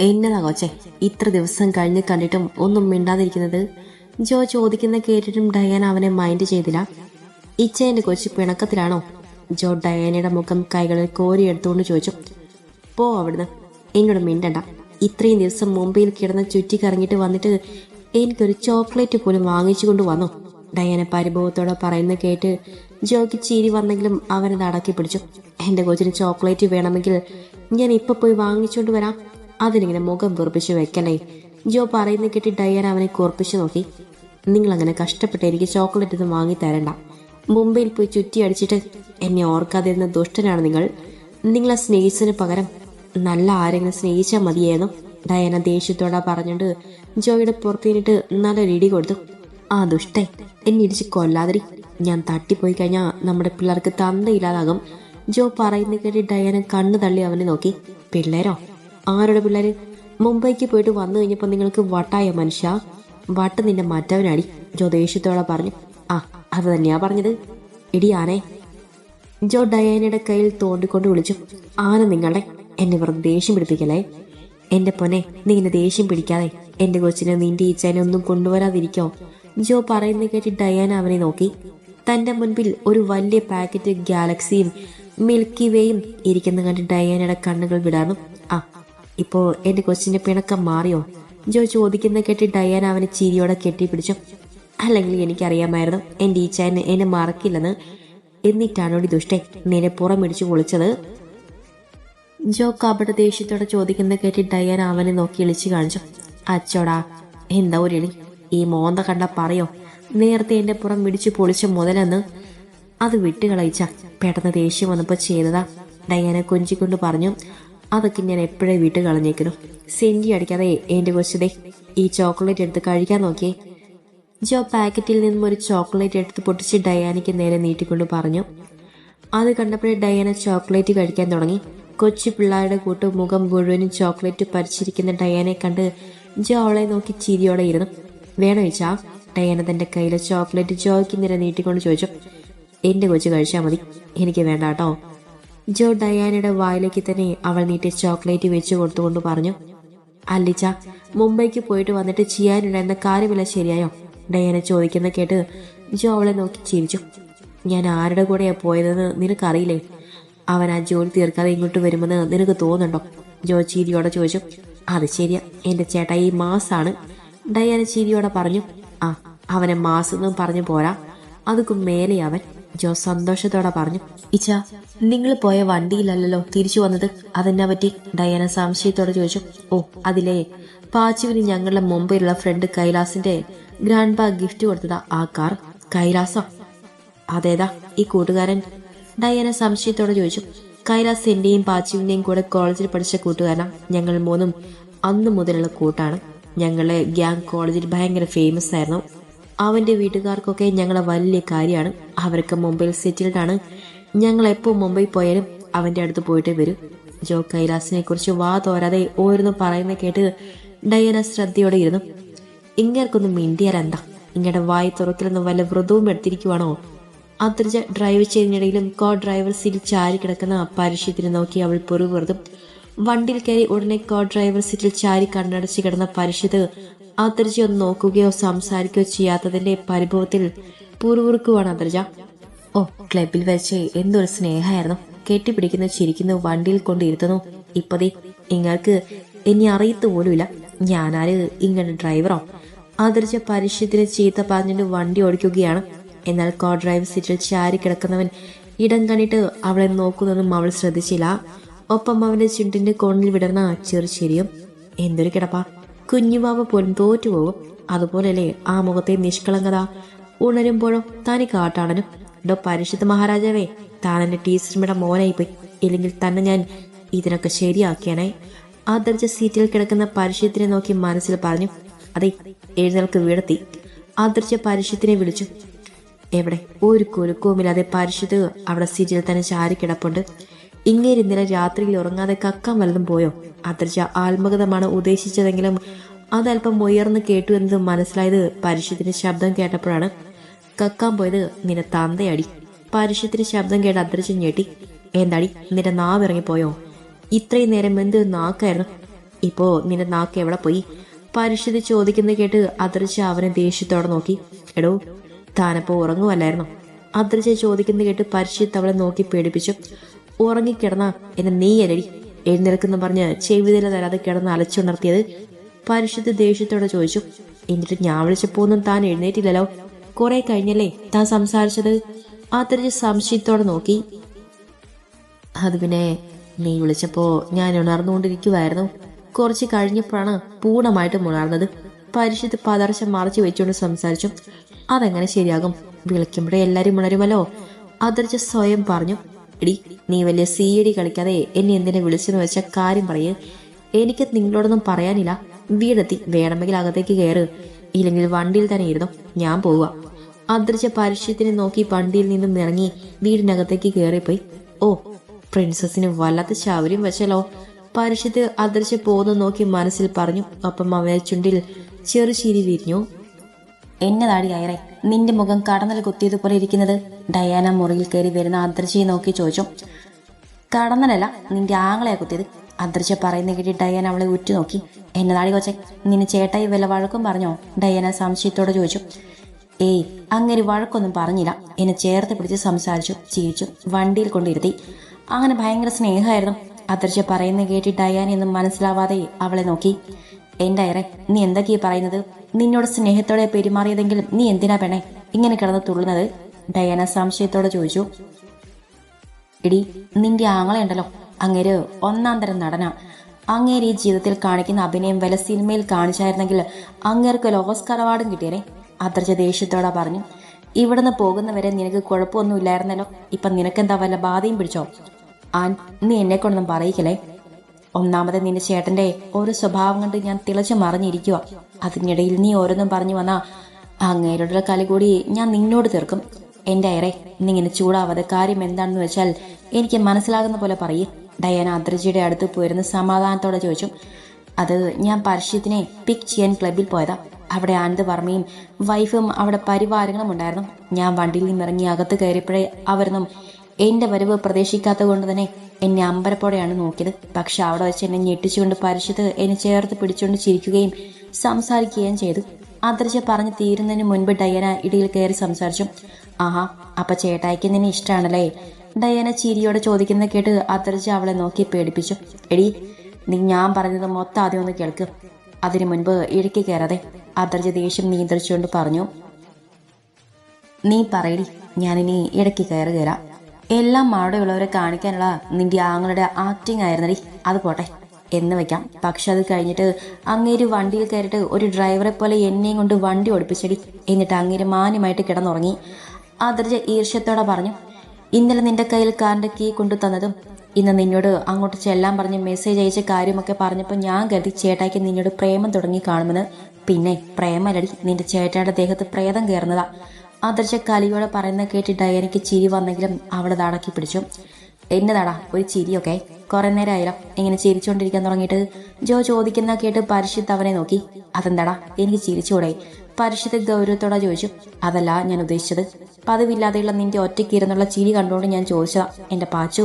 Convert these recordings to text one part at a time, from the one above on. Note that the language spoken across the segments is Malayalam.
എന്നതാ കൊച്ചെ ഇത്ര ദിവസം കഴിഞ്ഞ് കണ്ടിട്ടും ഒന്നും മിണ്ടാതിരിക്കുന്നത്? ജോ ചോദിക്കുന്ന കേട്ടിട്ടും ഡയാന അവനെ മൈൻഡ് ചെയ്തില്ല. ഇച്ചേന്റെ കൊച്ചു പിണക്കത്തിലാണോ? ജോ ഡയാനയുടെ മുഖം കൈകളിൽ കോരിയെടുത്തുകൊണ്ട് ചോദിച്ചു. പോ അവിടുന്ന്. എന്നോട് മിണ്ടണ്ട. ഇത്രയും ദിവസം മുംബൈയിൽ കിടന്ന് ചുറ്റി കറങ്ങിയിട്ട് വന്നിട്ട് എനിക്കൊരു ചോക്ലേറ്റ് പോലും വാങ്ങിച്ചു കൊണ്ട് വന്നു. ഡയാന പരിഭവത്തോടെ പറയുന്ന കേട്ട് ജോക്ക് ചിരി വന്നെങ്കിലും അവനത് അടക്കി പിടിച്ചു. എന്റെ കൊച്ചിന് ചോക്ലേറ്റ് വേണമെങ്കിൽ ഞാൻ ഇപ്പൊ പോയി വാങ്ങിച്ചുകൊണ്ട് വരാം. അതിനിങ്ങനെ മുഖം കുറിപ്പിച്ച് വെക്കണേ. ജോ പറയുന്നത് കേട്ടി ഡയാൻ അവനെ കുറിപ്പിച്ചു നോക്കി. നിങ്ങൾ അങ്ങനെ കഷ്ടപ്പെട്ട് എനിക്ക് ചോക്ലേറ്റ് ഒന്നും വാങ്ങി തരണ്ട. മുംബൈയിൽ പോയി ചുറ്റി അടിച്ചിട്ട് എന്നെ ഓർക്കാതെ ഓർക്കാതിരുന്ന ദുഷ്ടനാണ് നിങ്ങൾ. നിങ്ങളെ സ്നേഹിച്ചതിന് പകരം നല്ല ആരെങ്കിലും സ്നേഹിച്ചാൽ മതിയായിരുന്നു ഡയന ദേഷ്യത്തോടെ പറഞ്ഞിട്ട് ജോയുടെ പുറത്തിനിട്ട് നല്ലൊരു ഇടി കൊടുത്തു. ആ ദുഷ്ടേ എന്നെ ഇടിച്ച് കൊല്ലാതിരി. ഞാൻ തട്ടിപ്പോയി കഴിഞ്ഞാൽ നമ്മുടെ പിള്ളേർക്ക് തന്തയില്ലാതാകും. ജോ പറയുന്ന കേട്ടി ഡയന കണ്ണു തള്ളി അവനെ നോക്കി. പിള്ളേരോ? ആരുടെ പിള്ളേര്? മുംബൈക്ക് പോയിട്ട് വന്നു കഴിഞ്ഞപ്പോൾ നിങ്ങൾക്ക് വട്ടായ മനുഷ്യ? വട്ട് നിന്നെ മറ്റവനാടി ജോ ദേഷ്യത്തോടെ പറഞ്ഞു. ആ അത് തന്നെയാ പറഞ്ഞത്. ഇടി ആനേ ജോ ഡയാനയുടെ കയ്യിൽ തോണ്ടിക്കൊണ്ട് വിളിച്ചു. ആന നിങ്ങളെ എന്നെ വെറുതെ ദേഷ്യം പിടിപ്പിക്കലേ എന്റെ പൊന്നെ നീ എന്നെ ദേഷ്യം പിടിക്കാതെ എന്റെ കൊച്ചിനെ നിന്റെ ഈച്ചേനെ ഒന്നും കൊണ്ടുവരാതിരിക്കോ? ജോ പറയുന്ന കേട്ട് ഡയാന അവനെ നോക്കി. തന്റെ മുൻപിൽ ഒരു വലിയ പാക്കറ്റ് ഗാലക്സിയും മിൽക്കി വേയും ഇരിക്കുന്ന കണ്ട് ഡയാനയുടെ കണ്ണുകൾ വിടാനും ആ ഇപ്പോ എന്റെ കൊച്ചിന്റെ പിണക്കം മാറിയോ? ജോ ചോദിക്കുന്ന കേട്ട് ഡയാന അവനെ ചിരിയോടെ കെട്ടിപ്പിടിച്ചു. അല്ലെങ്കിൽ എനിക്കറിയാമായിരുന്നു എന്റെ ഈച്ചാൻ എന്നെ മറക്കില്ലെന്ന് എന്നിട്ടാണോടി ദുഷ്ടെ? നിന്നെ പുറമിടിച്ചു പൊളിച്ചത്? ജോ കപട ദേഷ്യത്തോടെ ചോദിക്കുന്ന കേട്ട് ഡയാന അവനെ നോക്കി ഇളിച്ചു കാണിച്ചു. അച്ചോടാ എന്താ ഒരു എളി ഈ മോന്ത കണ്ട പറയോ? നേരത്തെ എന്റെ പുറം പിടിച്ചു പൊളിച്ച മുതലെന്ന് അത് വിട്ടുകളയിച്ച. പെട്ടെന്ന് ദേഷ്യം വന്നപ്പോൾ ചെയ്തതാ. ഡയാന കൊഞ്ചിക്കൊണ്ട് പറഞ്ഞു അതൊക്കെ ഞാൻ എപ്പോഴേ വിട്ട് കളഞ്ഞേക്കുന്നു സെന്റി അടിക്കാതെ എന്റെ കൊച്ചതേ ഈ ചോക്ലേറ്റ് എടുത്ത് കഴിക്കാൻ നോക്കിയേ. ജോ പാക്കറ്റിൽ നിന്നും ഒരു ചോക്ലേറ്റ് എടുത്ത് പൊട്ടിച്ച് ഡയാനയ്ക്ക് നേരെ നീട്ടിക്കൊണ്ട് പറഞ്ഞു. അത് കണ്ടപ്പോഴേ ഡയാന ചോക്ലേറ്റ് കഴിക്കാൻ തുടങ്ങി. കൊച്ചു പിള്ളേരുടെ കൂട്ട് മുഖം മുഴുവനും ചോക്ലേറ്റ് പരിച്ചിരിക്കുന്ന ഡയാനെ കണ്ട് ജോ അവളെ നോക്കി ചിരിയോടെ ഇരുന്നു. വേണോ ചോദിച്ചാ ഡയാന തന്റെ കയ്യിലെ ചോക്ലേറ്റ് ജോയ്ക്ക് നേരെ നീട്ടിക്കൊണ്ട് ചോദിച്ചു. എന്റെ കൊച്ചു കഴിച്ചാൽ മതി. എനിക്ക് വേണ്ട കേട്ടോ ജോ ഡയാനയുടെ വായിലേക്ക് തന്നെ അവൾ നീട്ടി ചോക്ലേറ്റ് വെച്ച് കൊടുത്തുകൊണ്ട് പറഞ്ഞു അല്ലിച്ച മുംബൈക്ക് പോയിട്ട് വന്നിട്ട് ചെയ്യാനുണ്ടായിരുന്ന കാര്യമില്ല ശരിയായോ? ഡയാന ചോദിക്കുന്ന കേട്ട് ജോ അവളെ നോക്കി ചിരിച്ചു. ഞാൻ ആരുടെ കൂടെയാ പോയതെന്ന് നിനക്കറിയില്ലേ? അവൻ ആ ജോലി തീർക്കാതെ ഇങ്ങോട്ട് വരുമെന്ന് നിനക്ക് തോന്നുന്നുണ്ടോ? ജോ ചിരിയോടെ ചോദിച്ചു. അത് ശരിയാ. എന്റെ ചേട്ടാ ഈ മാസാണ്. ഡയാന ചിരിയോടെ പറഞ്ഞു ആ അവനെ മാസെന്നും പറഞ്ഞു പോരാ. അതുക്കും മേലെ അവൻ. ജോ സന്തോഷത്തോടെ പറഞ്ഞു ഇച്ച നിങ്ങൾ പോയ വണ്ടിയിലല്ലല്ലോ തിരിച്ചു വന്നത്? അതെന്നാ പറ്റി ഡയാന സംശയത്തോടെ ചോദിച്ചു ഓ അതിലേ. പാച്ചുവിന് ഞങ്ങളുടെ മുംബൈയിലുള്ള ഫ്രണ്ട് കൈലാസിന്റെ ഗ്രാൻഡ് ബാ ഗിഫ്റ്റ് കൊടുത്തതാ ആ കാർ. കൈലാസോ? അതേതാ ഈ കൂട്ടുകാരൻ? ഡയാന സംശയത്തോടെ ചോദിച്ചു കൈലാസ് എന്റെയും പാച്ചുവിന്റെയും കൂടെ കോളേജിൽ പഠിച്ച കൂട്ടുകാരനാ. ഞങ്ങൾ മൂന്നും അന്നു മുതലുള്ള കൂട്ടാണ്. ഞങ്ങളെ ഗ്യാങ് കോളേജിൽ ഭയങ്കര ഫേമസ് ആയിരുന്നു. അവന്റെ വീട്ടുകാർക്കൊക്കെ ഞങ്ങളെ വലിയ കാര്യമാണ്. അവർക്ക് മുംബൈയിൽ സെറ്റിൽഡ് ആണ് ഞങ്ങൾ എപ്പോൾ മുംബൈ പോയാലും അവന്റെ അടുത്ത് പോയിട്ടേ വരും. ജോ കൈലാസിനെ കുറിച്ച് വാ തോരാതെ ഓരോന്ന് പറയുന്ന കേട്ട് ഡയന ശ്രദ്ധയോടെ ഇരുന്നു. ഇങ്ങേർക്കൊന്നും മിണ്ടിയാലെന്താ ഇങ്ങടെ വായി തുറക്കലെന്ന് വല്ല വ്രതവും എടുത്തിരിക്കുവാണോ? അന്തർജ ഡ്രൈവ് ചെയ്യുന്നതിനിടയിലും കോ ഡ്രൈവർ സീറ്റിൽ ചാരി കിടക്കുന്ന പരിഷ്യത്തിനെ നോക്കി അവൾ പൊറുപുറതും വണ്ടിയിൽ കയറി ഉടനെ കോ ഡ്രൈവർ സീറ്റിൽ ചാരി കണ്ണടച്ച് കിടന്ന പരിഷ്യത്ത് അന്തർജ ഒന്ന് നോക്കുകയോ സംസാരിക്കുകയോ ചെയ്യാത്തതിന്റെ പരിഭവത്തിൽ പൂർവുറുക്കുവാണ് ആദർജ ഓ ക്ലബിൽ വെച്ച് എന്തൊരു സ്നേഹമായിരുന്നു. കെട്ടിപ്പിടിക്കുന്നു ചിരിക്കുന്നു വണ്ടിയിൽ കൊണ്ടിരുത്തുന്നു. ഇപ്പതേ ഇങ്ങൾക്ക് ഇനി അറിയത്തു പോലുമില്ല. ഞാനാര്? ഇങ്ങനെ ഡ്രൈവറോ? ആദർജ പരിഷ്യത്തിന് ചീത്ത പറഞ്ഞിട്ട് വണ്ടി ഓടിക്കുകയാണ്. എന്നാൽ കോ ഡ്രൈവർ സീറ്റിൽ ചാരി കിടക്കുന്നവൻ ഇടം കണ്ടിട്ട് അവളെ നോക്കുന്നതും അവൾ ശ്രദ്ധിച്ചില്ല. ഒപ്പം അവന്റെ ചുണ്ടിന്റെ കോണിൽ വിടർന്ന ചെറുചെരിയും എന്തൊരു കിടപ്പാ. കുഞ്ഞുമാവ പോലും തോറ്റുപോകും അതുപോലല്ലേ ആ മുഖത്തെ നിഷ്കളങ്കത. ഉണരുമ്പോഴോ തനി കാട്ടാടനും ഡോ പരിശുദ്ധ മഹാരാജാവേ താൻ എന്റെ ടീച്ചർമ്മയുടെ മോനായി പോയി ഇല്ലെങ്കിൽ തന്നെ ഞാൻ ഇതിനൊക്കെ ശരിയാക്കിയാനായി ദർജ സീറ്റിൽ കിടക്കുന്ന പരിശുദ്ധനെ നോക്കി മനസ്സിൽ പറഞ്ഞു അതെ എഴുന്നേൽക്ക് വീടത്തി. ദർജ പരിശുദ്ധനെ വിളിച്ചു എവിടെ? ഒരു കുലുക്കവുമില്ലാതെ പരിശുദ്ധ അവിടെ സീറ്റിൽ തന്നെ ചാരി കിടപ്പുണ്ട് ഇങ്ങനെ ഇന്നലെ രാത്രിയിൽ ഉറങ്ങാതെ കക്കാൻ വല്ലതും പോയോ? അദർജ ആത്മകഥമാണ് ഉദ്ദേശിച്ചതെങ്കിലും അതല്പം ഉയർന്ന് കേട്ടു എന്നത് മനസ്സിലായത് പരിശുദ്ധിന്റെ ശബ്ദം കേട്ടപ്പോഴാണ്. കക്കാൻ പോയത് നിന്റെ തന്തയടി. പരിശുദ്ധിന്റെ ശബ്ദം കേട്ട് അദ്രശം ഞെട്ടി. എന്താടി നിന്റെ നാവ് ഇറങ്ങിപ്പോയോ? ഇത്രയും നേരം എന്ത് നാക്കായിരുന്നു? ഇപ്പോ നിന്റെ നാക്ക് എവിടെ പോയി? പരിശുദ്ധി ചോദിക്കുന്നത് കേട്ട് അദർജ അവനെ ദേഷ്യത്തോടെ നോക്കി. എടോ താനപ്പോ ഉറങ്ങുവല്ലായിരുന്നു? അദർജ ചോദിക്കുന്നത് കേട്ട് പരിശുദ്ധ അവളെ നോക്കി പേടിപ്പിച്ചു. ഉറങ്ങിക്കിടന്ന എന്നെ നീയലടി എഴുന്നേൽക്കുന്നു പറഞ്ഞ് ചെവിതല തരാതെ കിടന്ന് അലച്ചുണർത്തിയത് പരിശുദ്ധ ദേഷ്യത്തോടെ ചോദിച്ചു. എന്നിട്ട് ഞാൻ വിളിച്ചപ്പോന്നും താൻ എഴുന്നേറ്റില്ലല്ലോ. കുറെ കഴിഞ്ഞല്ലേ താൻ സംസാരിച്ചത്? അദൃശ്യ സംശയത്തോടെ നോക്കി. അത് പിന്നെ നീ വിളിച്ചപ്പോ ഞാൻ ഉണർന്നുകൊണ്ടിരിക്കുവായിരുന്നു. കുറച്ച് കഴിഞ്ഞപ്പോഴാണ് പൂർണമായിട്ടും ഉണർന്നത്. പരിശുദ്ധ പതർച്ച മറച്ചു വെച്ചുകൊണ്ട് സംസാരിച്ചു. അതെങ്ങനെ ശരിയാകും? വിളിക്കുമ്പോഴേ എല്ലാരും ഉണരുമല്ലോ. അതിർച്ച സ്വയം പറഞ്ഞു. എടി നീ വലിയ സി ഡി കളിക്കാതെ എന്നെ എന്തിനെ വിളിച്ചെന്ന് വെച്ച കാര്യം പറയേ. എനിക്ക് നിങ്ങളോടൊന്നും പറയാനില്ല. വീടെത്തി വേണമെങ്കിൽ അകത്തേക്ക് കയറ് ഇല്ലെങ്കിൽ വണ്ടിയിൽ തന്നെ ഇരുന്നു ഞാൻ പോവുക. അദൃശ്യ പരിഷ്യത്തിനെ നോക്കി വണ്ടിയിൽ നിന്നും ഇറങ്ങി വീടിനകത്തേക്ക് കയറിപ്പോയി ഓ പ്രിൻസസിന് വല്ലാത്ത ശൗര്യം വെച്ചല്ലോ. പരിശുദ്ധ അദൃശ്യ പോകുന്നു നോക്കി മനസ്സിൽ പറഞ്ഞു അപ്പം അവയെ ചുണ്ടിൽ ചെറുചിരി വിരിഞ്ഞു. എന്നതാടി അയറെ. നിന്റെ മുഖം കടന്നൽ കുത്തിയതുപോലെ ഇരിക്കുന്നത് ഡയാന മുറിയിൽ കയറി വരുന്ന അദൃശ്യയെ നോക്കി ചോദിച്ചു. കടന്നലല്ല നിന്റെ ആങ്ങളെയാ കുത്തിയത്. അദൃശ്യ പറയുന്ന കേട്ടി ഡയാന അവളെ ഉറ്റുനോക്കി. എന്നതാടി കൊച്ചെ നിന്നെ ചേട്ടായി വല്ല വഴക്കും പറഞ്ഞോ? ഡയാന സംശയത്തോടെ ചോദിച്ചു. ഏയ് അങ്ങനെ വഴക്കൊന്നും പറഞ്ഞില്ല. എന്നെ ചേർത്ത് പിടിച്ച് സംസാരിച്ചു ചിരിച്ചു വണ്ടിയിൽ കൊണ്ടിരുത്തി. അങ്ങനെ ഭയങ്കര സ്നേഹമായിരുന്നു. അദൃശ്യ പറയുന്ന കേട്ടി ഡയാന എന്നും മനസ്സിലാവാതെ അവളെ നോക്കി. എന്റെ അയറെ നീ എന്തൊക്കെയാ പറയുന്നത്? നിന്നോട് സ്നേഹത്തോടെ പെരുമാറിയതെങ്കിൽ നീ എന്തിനാ പെണേ ഇങ്ങനെ കിടന്ന് തുള്ളുന്നത്? ഡയാന സംശയത്തോടെ ചോദിച്ചു. എടി നിന്റെ ആങ്ങളെ അങ്ങേര് ഒന്നാം തരം നടനാ. അങ്ങേര് ഈ ജീവിതത്തിൽ കാണിക്കുന്ന അഭിനയം വല്ല സിനിമയിൽ കാണിച്ചായിരുന്നെങ്കിൽ അങ്ങേർക്ക് ഒരു അവാർഡും കിട്ടിയനെ. അത്രച്ച ദേഷ്യത്തോടെ പറഞ്ഞു. ഇവിടുന്ന് പോകുന്നവരെ നിനക്ക് കുഴപ്പമൊന്നുമില്ലായിരുന്നല്ലോ. ഇപ്പൊ നിനക്കെന്താ വല്ല ബാധയും പിടിച്ചോ? ആൻ നീ എന്നെ കൊണ്ടൊന്നും പറയിക്കലേ ഒന്നാമത് നിന്റെ ചേട്ടന്റെ ഒരു സ്വഭാവം കണ്ട് ഞാൻ തിളച്ചു മറിഞ്ഞിരിക്കുക അതിനിടയിൽ നീ ഓരോന്നും പറഞ്ഞു വന്നാ അങ്ങേരുടെ കളി കൂടി ഞാൻ നിന്നോട് തീർക്കും. എന്റെ അയറെ നിങ്ങനെ ചൂടാവാതെ കാര്യം എന്താണെന്ന് വെച്ചാൽ എനിക്ക് മനസ്സിലാകുന്ന പോലെ പറയും. ഡയാന അദ്രജിയുടെ അടുത്ത് പോയിരുന്ന് സമാധാനത്തോടെ ചോദിച്ചു അത് ഞാൻ പരസ്യത്തിനെ പിക്ക് ചെയ്യാൻ ക്ലബിൽ പോയതാ. അവിടെ ആനന്ദ് വർമ്മയും വൈഫും അവിടെ പരിവാരങ്ങളും ഉണ്ടായിരുന്നു. ഞാൻ വണ്ടിയിൽ നിന്ന് ഇറങ്ങി അകത്ത് കയറിയപ്പോഴേ അവരൊന്നും എന്റെ വരവ് പ്രതീക്ഷിക്കാത്തത് കൊണ്ട് തന്നെ എന്നെ അമ്പരപ്പോടെയാണ് നോക്കിയത്. പക്ഷെ അവിടെ വെച്ച് എന്നെ ഞെട്ടിച്ചുകൊണ്ട് പരിശുദ്ധ എന്നെ ചേർത്ത് പിടിച്ചുകൊണ്ട് ചിരിക്കുകയും സംസാരിക്കുകയും ചെയ്തു. അദർശ പറഞ്ഞു തീരുന്നതിന് മുൻപ് ഡയന ഇടയിൽ കയറി സംസാരിച്ചു. ആഹാ അപ്പൊ ചേട്ടായിക്ക് നിന്നെ ഇഷ്ടമാണല്ലേ ഡയന ചിരിയോടെ ചോദിക്കുന്ന കേട്ട് അദർശ അവളെ നോക്കി പേടിപ്പിച്ചു. എടി നീ ഞാൻ പറഞ്ഞത് മൊത്തം ആദ്യം ഒന്ന് കേൾക്ക്. അതിനു മുൻപ് ഇടയ്ക്ക് കയറാതെ. അദർജ ദേഷ്യം നിയന്ത്രിച്ചുകൊണ്ട് പറഞ്ഞു. നീ പറയടി ഞാനിനി ഇടയ്ക്ക് കയറി കയറാം എല്ലാം അവിടെയുള്ളവരെ കാണിക്കാനുള്ള നിന്റെ ആങ്ങളുടെ ആക്ടിങ് ആയിരുന്നടി. അത് പോട്ടെ. എന്ന് വെക്കാം. പക്ഷെ അത് കഴിഞ്ഞിട്ട് അങ്ങേര് വണ്ടിയിൽ കയറിയിട്ട് ഒരു ഡ്രൈവറെ പോലെ എന്നെയും കൊണ്ട് വണ്ടി ഓടിപ്പിച്ചടി. എന്നിട്ട് അങ്ങേര് മാന്യമായിട്ട് കിടന്നുറങ്ങി. അതിർജ ഈർഷ്യത്തോടെ പറഞ്ഞു ഇന്നലെ നിന്റെ കയ്യിൽ കാറിന്റെ കീ കൊണ്ടു തന്നതും ഇന്ന് നിന്നോട് അങ്ങോട്ട് ചെല്ലാൻ പറഞ്ഞ് മെസ്സേജ് അയച്ച കാര്യമൊക്കെ പറഞ്ഞപ്പോൾ ഞാൻ കരുതി ചേട്ടായിക്ക് നിന്നോട് പ്രേമം തുടങ്ങി കാണുമെന്ന്. പിന്നെ പ്രേമലടി നിന്റെ ചേട്ടായുടെ ദേഹത്ത് പ്രേതം കയറുന്നതാ. ആദർശ കലിയോടെ പറയുന്ന കേട്ടിട്ടായി എനിക്ക് ചിരി വന്നെങ്കിലും അവളെ അടക്കി പിടിച്ചു. എന്നതാടാ ഒരു ചിരിയൊക്കെ? കുറെ നേരമായാലോ ഇങ്ങനെ ചിരിച്ചുകൊണ്ടിരിക്കാൻ തുടങ്ങിയിട്ട് ജോ ചോദിക്കുന്ന കേട്ട് പരിശുദ്ധ അവനെ നോക്കി. അതെന്താടാ? എനിക്ക് ചിരിച്ചുകൂടെ പരിശുദ്ധ ഗൗരവത്തോടെ ചോദിച്ചു. അതല്ല ഞാൻ ഉദ്ദേശിച്ചത് പതിവില്ലാതെയുള്ള നിന്റെ ഒറ്റക്കിരുന്നുള്ള ചിരി കണ്ടുകൊണ്ട് ഞാൻ ചോദിച്ചതാ. എന്റെ പാച്ചു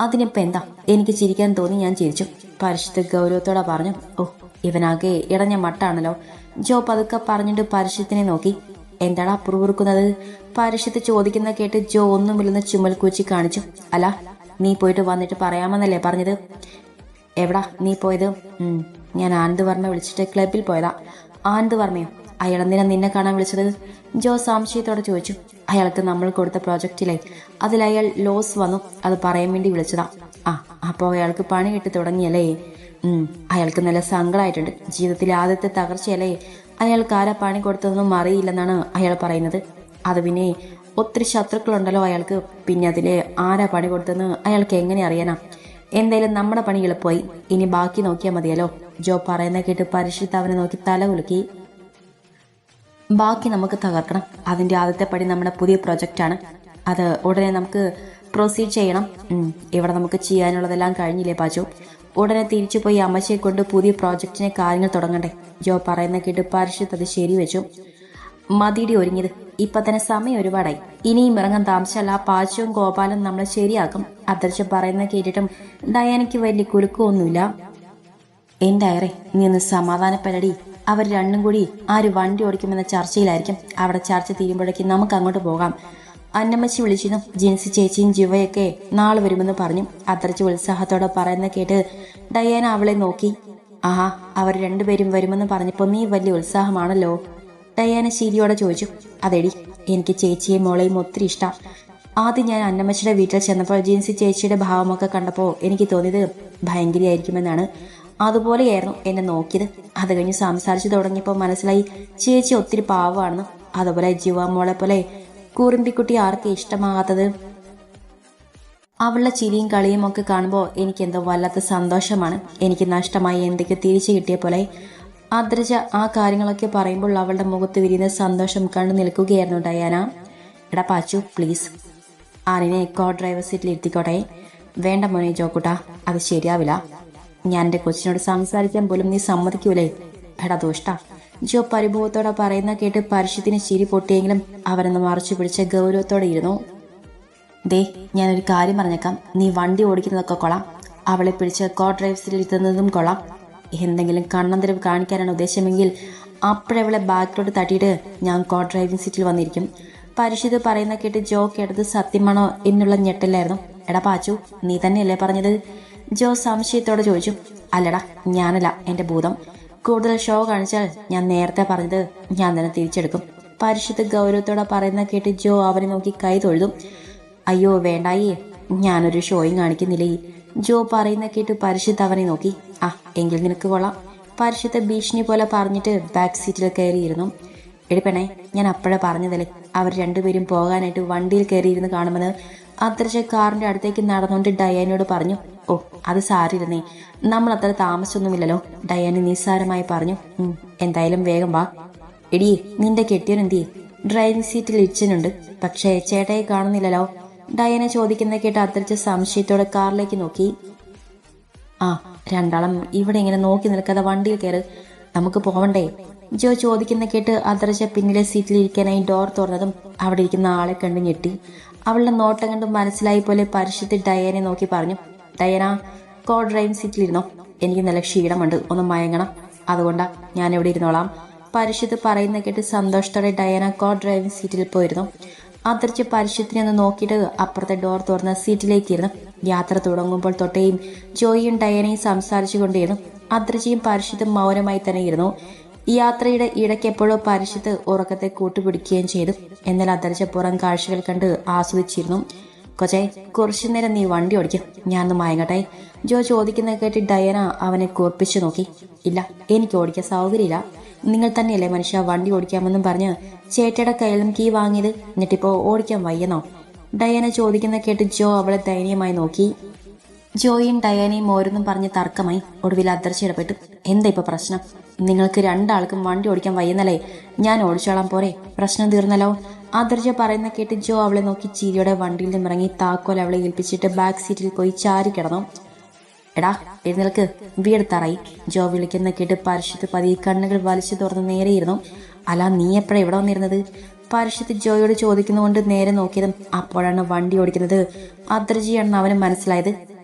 അതിനിപ്പോ എന്താ? എനിക്ക് ചിരിക്കാൻ തോന്നി ഞാൻ ചിരിച്ചു. പരിശുദ്ധ ഗൗരവത്തോടെ പറഞ്ഞു. ഓ ഇവനാകെ ഇടഞ്ഞ മട്ടാണല്ലോ. ജോ പതുക്കെ പറഞ്ഞിട്ട് പരിശുദ്ധനെ നോക്കി. എന്താടാ അപ്പുറവുറുക്കുന്നത് പരിശുദ്ധ ചോദിക്കുന്ന കേട്ട് ജോ ഒന്നുമില്ലെന്ന് ചുമൽ കുച്ചി കാണിച്ചു. അല്ല നീ പോയിട്ട് വന്നിട്ട് പറയാമെന്നല്ലേ പറഞ്ഞത്? എവിടാ നീ പോയത്? ഞാൻ ആനന്ദ് വർമ്മ വിളിച്ചിട്ട് ക്ലബിൽ പോയതാ. ആനന്ദ് വർമ്മയോ അയാൾ എന്തിനാ നിന്നെ കാണാൻ വിളിച്ചത്? ജോ സംശയത്തോടെ ചോദിച്ചു. അയാൾക്ക് നമ്മൾ കൊടുത്ത പ്രോജക്റ്റിലെ അതിൽ അയാൾ ലോസ് വന്നു. അത് പറയാൻ വേണ്ടി വിളിച്ചതാ. ആ അപ്പോൾ അയാൾക്ക് പണി കിട്ടി തുടങ്ങിയല്ലേ അയാൾക്ക് നല്ല സങ്കടമായിട്ടുണ്ട്. ജീവിതത്തിലെ ആദ്യത്തെ തകർച്ചയല്ലേ? അയാൾക്ക് ആരാ പണി കൊടുത്തതൊന്നും അറിയില്ലെന്നാണ് അയാൾ പറയുന്നത്. അത് പിന്നെ ഒത്തിരി ശത്രുക്കളുണ്ടല്ലോ അയാൾക്ക്. പിന്നെ അതിൽ ആരാ പണി കൊടുത്തതെന്ന് അയാൾക്ക് എങ്ങനെ അറിയാനാ? എന്തായാലും നമ്മുടെ പണി എളുപ്പമായി. ഇനി ബാക്കി നോക്കിയാൽ മതിയല്ലോ. ജോ പറയുന്ന കേട്ട് പരിശുദ്ധ അവനെ നോക്കി തല കുലുക്കി. ബാക്കി നമുക്ക് തകർക്കണം. അതിന്റെ ആദ്യത്തെ പണി നമ്മുടെ പുതിയ പ്രൊജക്റ്റാണ് അത് ഉടനെ നമുക്ക് പ്രൊസീഡ് ചെയ്യണം. ഇവിടെ നമുക്ക് ചെയ്യാനുള്ളതെല്ലാം കഴിഞ്ഞില്ലേ പാച്ചു? ഉടനെ തിരിച്ചു പോയി അമ്മച്ചയെ കൊണ്ട് പുതിയ പ്രോജക്റ്റിനെ കാര്യങ്ങൾ തുടങ്ങണ്ടേ? ജോ പറയുന്ന കേട്ട് പരിശുദ്ധ അത് ശരിവെച്ചു മതിയുടെ ഒരുങ്ങിയത്. ഇപ്പൊ തന്നെ സമയം ഒരുപാടായി. ഇനിയും ഇറങ്ങാൻ താമസിച്ചാൽ ആ പാച്ചവും ഗോപാലും നമ്മളെ ശരിയാക്കും. അദർശം പറയുന്ന കേട്ടിട്ടും ഡയാനയ്ക്ക് വലിയ കുലുക്കൊന്നുമില്ല എന്റെ അയറെ നീ ഒന്ന് സമാധാനപ്പെടടി. അവർ രണ്ടും കൂടി ആര് വണ്ടി ഓടിക്കുമെന്ന ചർച്ചയിലായിരിക്കും. അവിടെ ചർച്ച തീരുമ്പോഴേക്കും നമുക്ക് അങ്ങോട്ട് പോകാം. അന്നമ്മച്ചി വിളിച്ചിരുന്നു. ജിൻസി ചേച്ചിയും ജിവയൊക്കെ നാളെ വരുമെന്ന് പറഞ്ഞു. അത്രച്ച് ഉത്സാഹത്തോടെ പറയുന്ന കേട്ട് ഡയാന അവളെ നോക്കി. ആഹാ അവർ രണ്ടുപേരും വരുമെന്ന് പറഞ്ഞപ്പോൾ നീ വലിയ ഉത്സാഹമാണല്ലോ. ഡയാന ശീലിയോടെ ചോദിച്ചു. അതെടി എനിക്ക് ചേച്ചിയെയും മോളെയും ഒത്തിരി ഇഷ്ടം. ആദ്യം ഞാൻ അന്നമ്മച്ചിയുടെ വീട്ടിൽ ചെന്നപ്പോൾ ജിൻസി ചേച്ചിയുടെ ഭാവമൊക്കെ കണ്ടപ്പോൾ എനിക്ക് തോന്നിയത് ഭയങ്കരയായിരിക്കുമെന്നാണ്. അതുപോലെയായിരുന്നു എന്നെ നോക്കിയത്. അത് കഴിഞ്ഞ് സംസാരിച്ചു തുടങ്ങിയപ്പോൾ മനസ്സിലായി ചേച്ചി ഒത്തിരി പാവമാണെന്ന് അതുപോലെ ജീവ മോളെ പോലെ കൂറിമ്പിക്കുട്ടി ആർക്ക് ഇഷ്ടമാകാത്തത്? അവളുടെ ചിരിയും കളിയും ഒക്കെ കാണുമ്പോൾ എനിക്ക് എന്തോ വല്ലാത്ത സന്തോഷമാണ്. എനിക്ക് നഷ്ടമായി എന്തൊക്കെ തിരിച്ചു കിട്ടിയ പോലെ. അദ്രജ ആ കാര്യങ്ങളൊക്കെ പറയുമ്പോൾ അവളുടെ മുഖത്ത് വിരിയുന്ന സന്തോഷം കണ്ടു നിൽക്കുകയായിരുന്നു ഡയാന. എടാ പാച്ചു പ്ലീസ് ആനിനെ കോ ഡ്രൈവർ സീറ്റിൽ ഇരുത്തിക്കോട്ടെ. വേണ്ട മോനെ ജോക്കുട്ട അത് ശരിയാവില്ല. ഞാൻ എന്റെ കൊച്ചിനോട് സംസാരിക്കാൻ പോലും നീ സമ്മതിക്കൂലേ? എടാ ദോഷ്ട. ജോ പരിഭവത്തോടെ പറയുന്ന കേട്ട് പരിശുദ്ധിന് ചിരി പൊട്ടിയെങ്കിലും അവരെന്ന് മറച്ചു പിടിച്ച ഗൗരവത്തോടെ ഇരുന്നു ദേ ഞാനൊരു കാര്യം പറഞ്ഞേക്കാം. നീ വണ്ടി ഓടിക്കുന്നതൊക്കെ കൊള്ളാം. അവളെ പിടിച്ച് കോ ഡ്രൈവ്സിൽ ഇരുത്തുന്നതും കൊള്ളാം. എന്തെങ്കിലും കണ്ണന്തരവ് കാണിക്കാനാണ് ഉദ്ദേശമെങ്കിൽ അപ്പോഴവളെ ബാക്കിലോട്ട് തട്ടിയിട്ട് ഞാൻ കോ ഡ്രൈവിംഗ് സീറ്റിൽ വന്നിരിക്കും. പരിശുദ്ധ പറയുന്ന കേട്ട് ജോ കേട്ടത് സത്യമാണോ എന്നുള്ള ഞെട്ടില്ലായിരുന്നു. എടാ പാച്ചു നീ തന്നെയല്ലേ പറഞ്ഞത്? ജോ സംശയത്തോടെ ചോദിച്ചു. അല്ലടാ ഞാനല്ല എന്റെ ഭൂതം. കൂടുതൽ ഷോ കാണിച്ചാൽ ഞാൻ നേരത്തെ പറഞ്ഞത് ഞാൻ തന്നെ തിരിച്ചെടുക്കും. പരിശുദ്ധ ഗൗരവത്തോടെ പറയുന്ന കേട്ട് ജോ അവനെ നോക്കി കൈ തൊഴുതും. അയ്യോ വേണ്ടായേ ഞാനൊരു ഷോയും കാണിക്കുന്നില്ലേ? ജോ പറയുന്ന കേട്ട് പരിശുദ്ധ അവനെ നോക്കി. ആ എങ്കിൽ നിനക്ക് കൊള്ളാം. പരിശുദ്ധ ഭീഷണി പോലെ പറഞ്ഞിട്ട് ബാക്ക് സീറ്റിൽ കയറിയിരുന്നു. എടിപ്പെണേ ഞാൻ അപ്പോഴേ പറഞ്ഞതല്ലേ അവർ രണ്ടുപേരും പോകാനായിട്ട് വണ്ടിയിൽ കയറിയിരുന്ന് കാണുമെന്ന് അത്രശ കാറിന്റെ അടുത്തേക്ക് നടന്നുകൊണ്ട് ഡയാനോട് പറഞ്ഞു. ഓ അത് സാരിരുന്നേ നമ്മൾ അത്ര താമസിച്ചൊന്നുമില്ലല്ലോ ഡയാനി നിസ്സാരമായി പറഞ്ഞു. എന്തായാലും വേഗം വാ. എടി നിന്റെ കെട്ടിയൻ ഡ്രൈവിംഗ് സീറ്റിൽ ഇച്ചനുണ്ട് പക്ഷേ ചേട്ടയെ കാണുന്നില്ലല്ലോ. ഡയന ചോദിക്കുന്ന കേട്ട് അത്രച്ച സംശയത്തോടെ കാറിലേക്ക് നോക്കി. ആ രണ്ടാളും ഇവിടെ ഇങ്ങനെ നോക്കി നിൽക്കാതെ വണ്ടിയിൽ കയറ്. നമുക്ക് പോവണ്ടേ? ജോ ചോദിക്കുന്ന കേട്ട് അത്രച്ച പിന്നിലെ സീറ്റിൽ ഇരിക്കാനായി ഡോർ തുറന്നതും അവിടെ ഇരിക്കുന്ന ആളെ കണ്ട് ഞെട്ടി. അവളുടെ നോട്ടം കണ്ട് മനസ്സിലായി പോലെ പരിശുദ്ധ ഡയനെ നോക്കി പറഞ്ഞു ഡയന കോ ഡ്രൈവിംഗ് സീറ്റിലിരുന്നോ? എനിക്ക് നല്ല ക്ഷീണമുണ്ട് ഒന്ന് മയങ്ങണം. അതുകൊണ്ടാ ഞാൻ ഇവിടെ ഇരുന്നോളാം. പരിശുദ്ധ പറയുന്ന കേട്ട് സന്തോഷത്തോടെ ഡയന കോ ഡ്രൈവിംഗ് സീറ്റിൽ പോയിരുന്നു. അതിർച്ച് പരിശുദ്ധിനെ ഒന്ന് നോക്കിയിട്ട് അപ്പുറത്തെ ഡോർ തുറന്ന സീറ്റിലേക്കിരുന്നു. യാത്ര തുടങ്ങുമ്പോൾ തൊട്ടേയും ജോയിയും ഡയനയും സംസാരിച്ചു കൊണ്ടിരുന്നു അതിർച്ചയും പരിശുദ്ധം മൗനമായി തന്നെ ഇരുന്നു. യാത്രയുടെ ഇടയ്ക്ക് എപ്പോഴോ പരിശുദ്ധ ഉറക്കത്തെ കൂട്ടുപിടിക്കുകയും ചെയ്തു. എന്നാൽ അദ്രജ പുറം കാഴ്ചകൾ കണ്ട് ആസ്വദിച്ചിരുന്നു. കൊച്ചേ കുറച്ചു നേരം നീ വണ്ടി ഓടിക്കും. ഞാനൊന്ന് മയങ്ങട്ടെ. ജോ ചോദിക്കുന്ന കേട്ട് ഡയന അവനെ കുറപ്പിച്ചു നോക്കി. ഇല്ല എനിക്ക് ഓടിക്കാൻ സൗകര്യമില്ല. നിങ്ങൾ തന്നെയല്ലേ മനുഷ്യ വണ്ടി ഓടിക്കാമെന്നും പറഞ്ഞ് ചേട്ടയുടെ കയ്യിലും കീ വാങ്ങിയത്. എന്നിട്ടിപ്പോ ഓടിക്കാൻ വയ്യെന്നോ? ഡയന ചോദിക്കുന്ന കേട്ട് ജോ അവളെ ദയനീയമായി നോക്കി. ജോയും ഡയാനയും ഓരോന്നും പറഞ്ഞ് തർക്കമായി ഒടുവിൽ അദർശ ഇടപെട്ടു എന്താ ഇപ്പൊ പ്രശ്നം? നിങ്ങൾക്ക് രണ്ടാൾക്കും വണ്ടി ഓടിക്കാൻ വയ്യുന്നല്ലേ? ഞാൻ ഓടിച്ചോളാം പോരെ. പ്രശ്നം തീർന്നല്ലോ? അദർജ പറയുന്ന കേട്ട് ജോ അവളെ നോക്കി ചീരിയുടെ വണ്ടിയിൽ നിന്നിറങ്ങി താക്കോൽ അവളെ ഏൽപ്പിച്ചിട്ട് ബാക്ക് സീറ്റിൽ പോയി ചാരി കിടന്നു. എടാ എഴുന്നേൽക്ക്. വീടെത്താറായി. ജോ വിളിക്കുന്ന കേട്ട് പരിശുദ്ധ പതി കണ്ണുകൾ വലിച്ചു തുറന്ന് നേരെയിരുന്നു. അല്ല നീ എപ്പോഴാ ഇവിടെ വന്നിരുന്നത്? പരിശുദ്ധ ജോയോട് ചോദിക്കുന്നതുകൊണ്ട് നേരെ നോക്കിയതും അപ്പോഴാണ് വണ്ടി ഓടിക്കുന്നത്. അദ്രജിയാണെന്ന് അവന് മനസ്സിലായത്.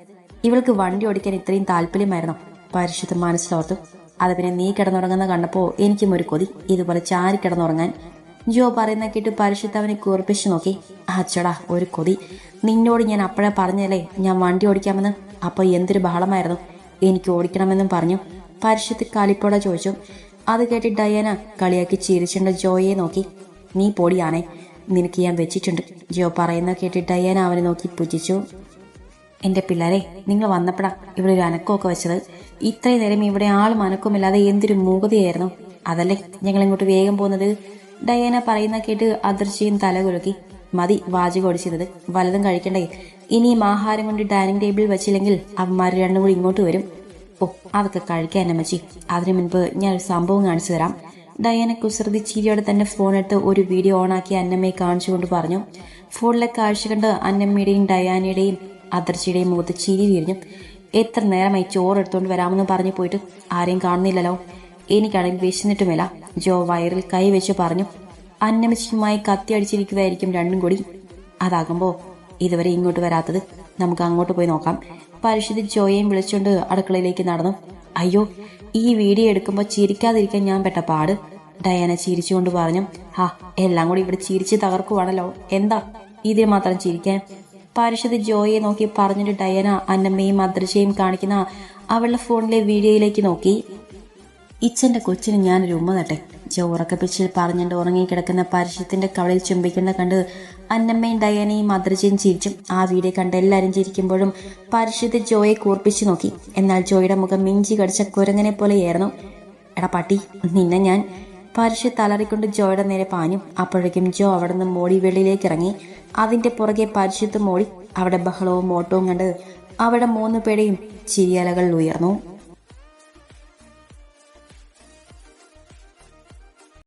ഇവൾക്ക് വണ്ടി ഓടിക്കാൻ ഇത്രയും താല്പര്യമായിരുന്നു? പരിശുദ്ധ മനസ്സിലോർത്തു. അത് പിന്നെ നീ കിടന്നുറങ്ങുന്ന കണ്ടപ്പോൾ എനിക്കും ഒരു കൊതി. ഇതുപോലെ ചാരി കിടന്നുറങ്ങാൻ. ജോ പറയുന്ന കേട്ട് പരിശുദ്ധ അവനെ കുറിപ്പിച്ചു നോക്കി. അച്ചടാ ഒരു കൊതി. നിന്നോട് ഞാൻ അപ്പോഴേ പറഞ്ഞല്ലേ ഞാൻ വണ്ടി ഓടിക്കാമെന്ന്. അപ്പോൾ എന്തൊരു ബഹളമായിരുന്നു. എനിക്ക് ഓടിക്കണമെന്നും പറഞ്ഞു. പരിശുദ്ധ കളിപ്പോടെ ചോദിച്ചു. അത് കേട്ട് ഡയാന കളിയാക്കി ചിരിച്ചുണ്ട് ജോയെ നോക്കി. നീ പൊടിയാണേ. നിനക്ക് ഞാൻ വെച്ചിട്ടുണ്ട്. ജോ പറയുന്ന കേട്ട് ഡയാന അവനെ നോക്കി പുജിച്ചു എന്റെ പിള്ളേരെ നിങ്ങൾ വന്നപ്പോഴാ ഇവിടെ ഒരു അനക്കമൊക്കെ വെച്ചത്. ഇത്രയും നേരം ഇവിടെ ആളും അനക്കമില്ലാതെ എന്തൊരു മൂകതയായിരുന്നു. അതല്ലേ ഞങ്ങൾ ഇങ്ങോട്ട് വേഗം പോകുന്നത്? ഡയാന പറയുന്ന കേട്ട് അതിർച്ചയും തല കുലുക്കി മതി വാചകം ഓടിച്ചിരുന്നത്. വലതും കഴിക്കണ്ടേ? ഇനിയും ആഹാരം കൊണ്ട് ഡൈനിങ് ടേബിളിൽ വെച്ചില്ലെങ്കിൽ അവന്മാർ രണ്ടും കൂടി ഇങ്ങോട്ട് വരും. ഓ അതൊക്കെ കഴിക്കാൻ അമ്മച്ചി. അതിനു മുൻപ് ഞാൻ ഒരു സംഭവം കാണിച്ചു തരാം. ഡയാന കുസൃതി ചിരിയോടെ തന്നെ ഫോൺ എടുത്ത് ഒരു വീഡിയോ ഓണാക്കി അന്നമ്മയെ കാണിച്ചുകൊണ്ട് പറഞ്ഞു. ഫോണിലെ കാഴ്ച കണ്ട് അന്നമ്മയുടെയും ഡയാനയുടെയും അദർച്ചയുടെയും മുഖത്ത് ചിരി വിരിഞ്ഞു എത്ര നേരമായി ചോറ് എടുത്തുകൊണ്ട് വരാമെന്ന് പറഞ്ഞു പോയിട്ട് ആരെയും കാണുന്നില്ലല്ലോ. എനിക്കാണെങ്കിൽ വിശന്നിട്ടുമില്ല. ജോ വയറിൽ കൈ വെച്ച് പറഞ്ഞു അന്നമിച്ചുമായി കത്തി അടിച്ചിരിക്കുകയായിരിക്കും രണ്ടും കൂടി. അതാകുമ്പോൾ ഇതുവരെ ഇങ്ങോട്ട് വരാത്തത് നമുക്ക് അങ്ങോട്ട് പോയി നോക്കാം. പരിശുദ്ധ ജോയെയും വിളിച്ചുകൊണ്ട് അടുക്കളയിലേക്ക് നടന്നു. അയ്യോ ഈ വീഡിയോ എടുക്കുമ്പോൾ ചിരിക്കാതിരിക്കാൻ ഞാൻ പെട്ട പാട് ഡയാന ചിരിച്ചുകൊണ്ട് പറഞ്ഞു. ഹാ എല്ലാം കൂടി ഇവിടെ ചിരിച്ച് തകർക്കുവാണല്ലോ. എന്താ? ഇതിൽ മാത്രം ചിരിക്കാൻ. പരിശുദ്ധ ജോയെ നോക്കി പറഞ്ഞിട്ട് ഡയന അന്നമ്മയും അദ്രശയും കാണിക്കുന്ന അവളുടെ ഫോണിലെ വീഡിയോയിലേക്ക് നോക്കി. ഇച്ചന്റെ കൊച്ചിന് ഞാനൊരു ഉമ്മ തട്ടെ. ജോ ഉറക്കപ്പിച്ചിൽ പറഞ്ഞിട്ട് ഉറങ്ങിക്കിടക്കുന്ന പരിശുദ്ധത്തിന്റെ കവളിൽ ചുംബിക്കുന്ന കണ്ട് അന്നമ്മയും ഡയാനയും അദ്രജയും ചിരിച്ചും. ആ വീഡിയോ കണ്ട് എല്ലാവരും ചിരിക്കുമ്പോഴും പരിശുദ്ധ ജോയെ കൂർപ്പിച്ചു നോക്കി. എന്നാൽ ജോയുടെ മുഖം മിഞ്ചി കടിച്ച കുരങ്ങനെ പോലെയായിരുന്നു. എടാ പട്ടി നിന്നെ ഞാൻ. പരിശുദ്ധ തലറിക്കൊണ്ട് ജോയുടെ നേരെ പാഞ്ഞു. അപ്പോഴേക്കും ജോ അവിടെ നിന്ന് മോടി വെളിയിലേക്ക് ഇറങ്ങി അതിന്റെ പുറകെ പരിശുദ്ധ മോളി അവിടെ ബഹളവും ഓട്ടവും കണ്ട് അവിടെ മൂന്ന് പേടെയും ചിരിയലകൾ ഉയർന്നു.